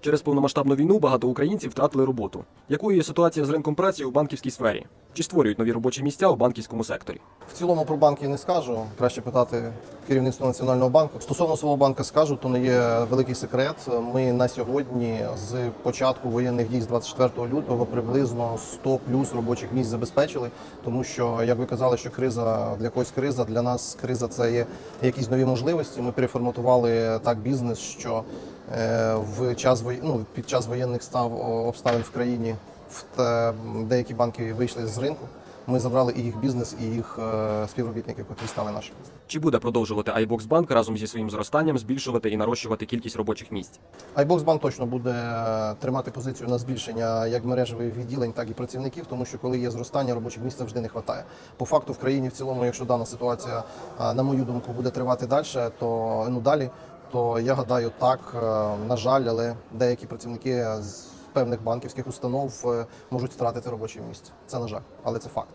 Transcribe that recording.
Через повномасштабну війну багато українців втратили роботу. Якою є ситуація з ринком праці у банківській сфері? Чи створюють нові робочі місця у банківському секторі? В цілому про банки не скажу. Краще питати керівництво національного банку. Стосовно свого банку скажу, то не є великий секрет. Ми на сьогодні з початку воєнних дій з 24 лютого приблизно 100 плюс робочих місць забезпечили. Тому що, як ви казали, що криза для когось криза, для нас криза це є якісь нові можливості. Ми переформатували так бізнес, що е, в час ну, під час воєнних став обставин в країні деякі банки вийшли з ринку. Ми забрали і їх бізнес, і їх е, співробітників, які стали нашими. Чи буде продовжувати iBox Bank разом зі своїм зростанням збільшувати і нарощувати кількість робочих місць? iBox Bank точно буде е, тримати позицію на збільшення як мережевих відділень, так і працівників, тому що коли є зростання, робочих місць завжди не вистачає. По факту в країні в цілому, якщо дана ситуація, е, на мою думку, буде тривати далі, то ну далі, то я гадаю, так на жаль, але деякі працівники з певних банківських установ е, можуть втратити робоче місце. Це на жаль, але це факт.